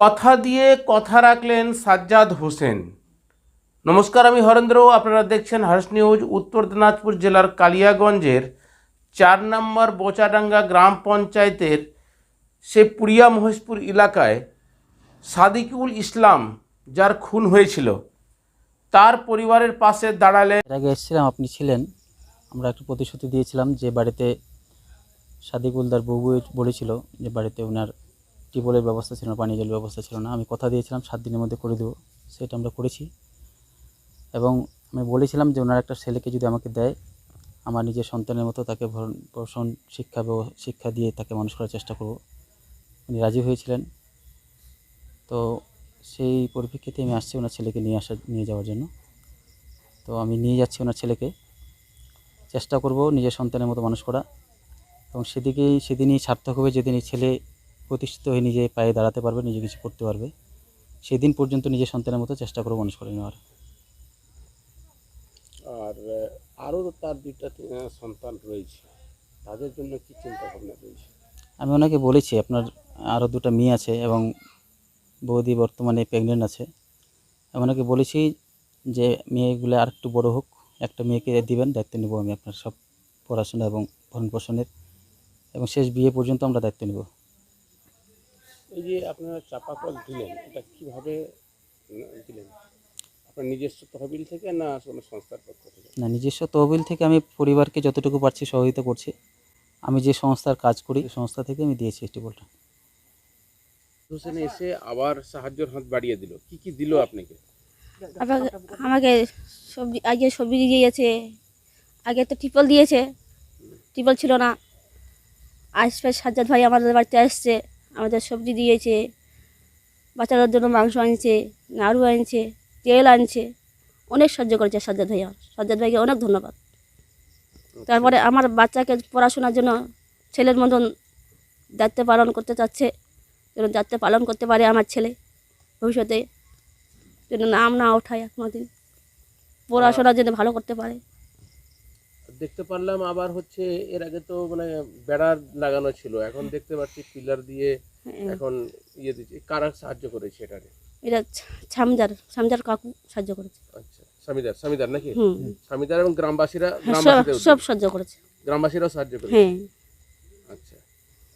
কথা দিয়ে কথা রাখলেন সাজ্জাদ হোসেন। নমস্কার, আমি হরেন্দ্র। আপনারা দেখছেন হার্স নিউজ, উত্তর দিনাজপুর জেলার কালিয়াগঞ্জের চার নম্বর বোচাডাঙ্গা গ্রাম পঞ্চায়েতের সে পুরিয়া মহেশপুর এলাকায় সাদিকুল ইসলাম, যার খুন হয়েছিল, তার পরিবারের পাশে দাঁড়ালে আগে এসেছিলাম, আপনি ছিলেন। আমরা একটু প্রতিশ্রুতি দিয়েছিলাম যে বাড়িতে সাদিকুলদার বউ বলেছিল যে বাড়িতে ওনার টিউবওয়েলের ব্যবস্থা ছিল না পানীয় জল ব্যবস্থা ছিল না। আমি কথা দিয়েছিলাম, সাত দিনের মধ্যে করে দেবো। সেটা আমরা করেছি। এবং আমি বলেছিলাম যে ওনার একটা ছেলেকে যদি আমাকে দেয়, আমার নিজের সন্তানের মতো তাকে ভরণ পোষণ, শিক্ষা শিক্ষা দিয়ে তাকে মানুষ করার চেষ্টা করব। উনি রাজি হয়েছিলেন। তো সেই পরিপ্রেক্ষিতে আমি আসছি ওনার ছেলেকে নিয়ে আসা, নিয়ে যাওয়ার জন্য। তো আমি নিয়ে যাচ্ছি ওনার ছেলেকে। চেষ্টা করব নিজের সন্তানের মতো মানুষ করা। এবং সেদিকেই, সেদিনই সার্থক হবে, যেদিন এই ছেলে প্রতিষ্ঠিত হয়ে নিজে পায়ে দাঁড়াতে পারবে নিজে কিছু করতে পারবে। সেদিন পর্যন্ত নিজের সন্তানের মতো চেষ্টা করব মানুষ করে নেওয়ার। আর আরও তার দুইটা সন্তান রয়েছে। তাদের জন্য কি চিন্তা ভাবনা রয়েছে? আমি ওনাকে বলেছি আপনার আরও দুটো মেয়ে আছে এবং বৌদি বর্তমানে প্রেগনেন্ট আছে। আমি ওনাকে বলেছি যে মেয়েগুলো আর একটু বড়ো হোক একটা মেয়েকে দিবেন দায়িত্ব নেব আমি আপনার সব পড়াশোনা এবং ভরণ পোষণের এবং শেষ বিয়ে পর্যন্ত আমরা দায়িত্ব নেব। এই যে আপনারা চাপা কল দিলেন এটা কীভাবে দিলেন? আপনার নিজস্ব তহবিল থেকে না কোনো সংস্থার পক্ষ থেকে? না নিজস্ব তহবিল থেকে আমি পরিবারকে যতটুকু পারছি সহযোগিতা করছি। আমি যে সংস্থার কাজ করি সংস্থা থেকে আমি দিয়েছি এই টিউবওয়েলটা। হোসেন এসে আবার সাহায্যের হাত বাড়িয়ে দিল। কি কি দিল আপনাকে? আমাকে আমাকে সবজি আগে সবজি দিয়েছে আগে তো টিপল দিয়েছে। টিপল ছিল না। আসবে সাজ্জাদ ভাই আমাদের বাড়িতে আসছে। আমাদের সবজি দিয়েছে, বাচ্চাদের জন্য মাংস আনছে, নাড়ু আনছে, তেল আনছে। অনেক সাহায্য করেছে সাজ্জাদ ভাই আমার সাজ্জাদ ভাইকে অনেক ধন্যবাদ। তারপরে আমার বাচ্চাকে পড়াশোনার জন্য ছেলের মতন দায়িত্ব পালন করতে চাচ্ছে, যেন দায়িত্ব পালন করতে পারে আমার ছেলে ভবিষ্যতে, যেন নাম না ওঠায় কোনোদিন পড়াশোনা যেন ভালো করতে পারে। দেখতে পারলাম আবার হচ্ছে এর আগে তো মানে বেড়ার লাগানো ছিল এখন দেখতে পাচ্ছি পিলার দিয়ে হ্যাঁ, এখন ইয়ে দিচ্ছে। কারা সাহায্য করেছে এটারে এটা ছামজার ছামজার কাকু সাহায্য করেছে। আচ্ছা স্বামীদার স্বামীদার নাকি? হুম। স্বামীদার এবং গ্রামবাসীরা সব গ্রামবাসীদের সব সাহায্য করেছে। গ্রামবাসীরাও সাহায্য করেছে? হ্যাঁ। আচ্ছা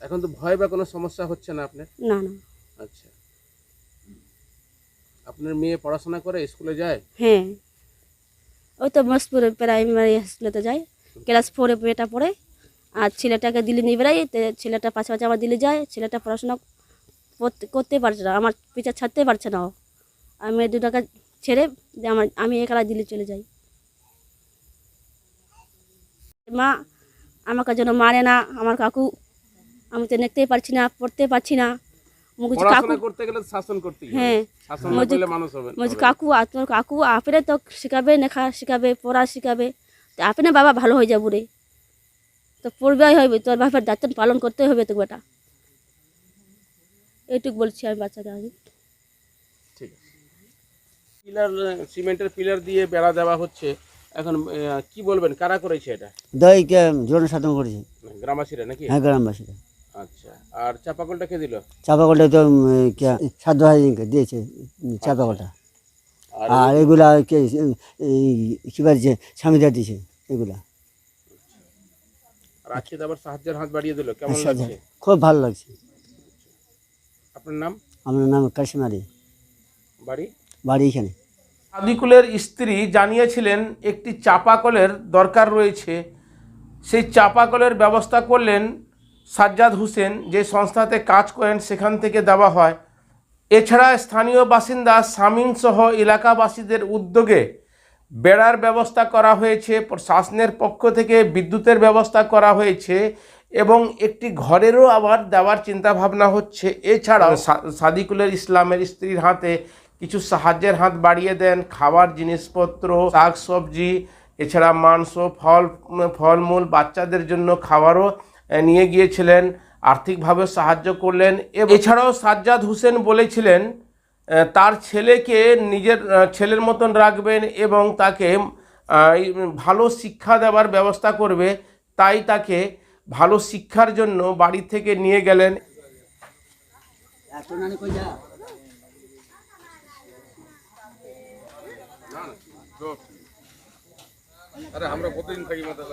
এখন তো ভয় বা কোনো সমস্যা হচ্ছে না আপনার? না না। আচ্ছা। আপনার মেয়ে পড়াশোনা করে স্কুলে যায়? হ্যাঁ। ওই তো মস্তপুরে প্রাইমারি স্কুলেতে যায় ক্লাস ফোরে মেয়েটা পড়ে, আর ছেলেটাকে দিল্লি নিয়ে বেড়াই ছেলেটা পাশে পাশে আমার দিল্লি যায়, ছেলেটা পড়াশোনা করতে পারছে না, আমার পিছা ছাড়তে পারছে না আমি দুটাকে ছেড়ে যে আমার, আমি একলা দিল্লি চলে যাই। মা, আমাকে যেন মারে না, আমার কাকু, আমি তো দেখতেই পারছি না, পড়তে পারছি না। কাকু করতে গেলে শাসন করতে হ্যাঁ। শাসন করলে মানুষ হবে বলছি কাকু আপনার কাকু আপনি তো শেখাবে লেখা শেখাবে পড়া শেখাবে। তো আপনি বাবা ভালো হয়ে যাব রে। তো পড়বেই হবে তোর বাবার দায়িত্ব পালন করতে হবে তো বেটা। এইটুকু বলছি আমি বাচ্চাকে পিলার সিমেন্টের পিলার দিয়ে বেড়া দেওয়া হচ্ছে। এখন কি বলবেন? কারা করেছে এটা? জনসাধারণ করেছে। গ্রামবাসীরা নাকি? হ্যাঁ গ্রামবাসীরা। আচ্ছা আর চাপাকলটা কে দিল? চাপাকলটা তো সাধ্য হাজারকে দিয়েছে চাপাকলটা আর আর এগুলা কে কী বলছে স্বামীদা দিয়েছে এগুলা। আর আজকে আবার সাহায্যের হাত বাড়িয়ে দিল কেমন আচ্ছা, লাগছে? খুব ভালো লাগছে। আপনার নাম? আমার নাম বাড়ি? বাড়ি এখানে। সাদিকুলের স্ত্রী জানিয়েছিলেন একটি চাপাকলের দরকার রয়েছে। সেই চাপাকলের ব্যবস্থা করলেন সাজ্জাদ হোসেন যে সংস্থাতে কাজ করেন সেখান থেকে দেওয়া হয়। এছাড়া স্থানীয় বাসিন্দা শামীম সহ এলাকাবাসীদের উদ্যোগে বেড়ার ব্যবস্থা করা হয়েছে প্রশাসনের পক্ষ থেকে বিদ্যুতের ব্যবস্থা করা হয়েছে এবং একটি ঘরেরও আবার দেওয়ার চিন্তা ভাবনা হচ্ছে। এছাড়াও সাদিকুলের ইসলামের স্ত্রীর হাতে কিছু সাহায্যের হাত বাড়িয়ে দেন খাবার জিনিসপত্র শাক সবজি এছাড়া মাংস ফল ফলমূল বাচ্চাদের জন্য আহ, নিয়ে গিয়েছিলেন আর্থিকভাবে সাহায্য করলেন। এছাড়াও সাজ্জাদ হোসেন বলেছিলেন তার ছেলেকে নিজের ছেলের মতন রাখবেন এবং তাকে ভালো শিক্ষা দেওয়ার ব্যবস্থা করবে, তাই তাকে ভালো শিক্ষার জন্য বাড়ি থেকে নিয়ে গেলেন। আরে, আমরা প্রতিদিন থাকি মাথা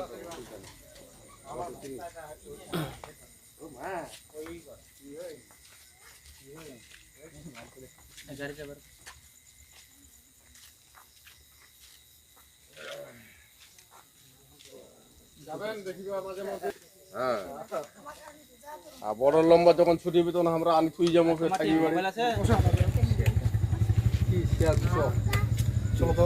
হ্যাঁ। আর বড় লম্বা যখন ছুটি হবে তখন আমরা আনি থুই যাব ফের থাকি বাড়ি। চলো তো।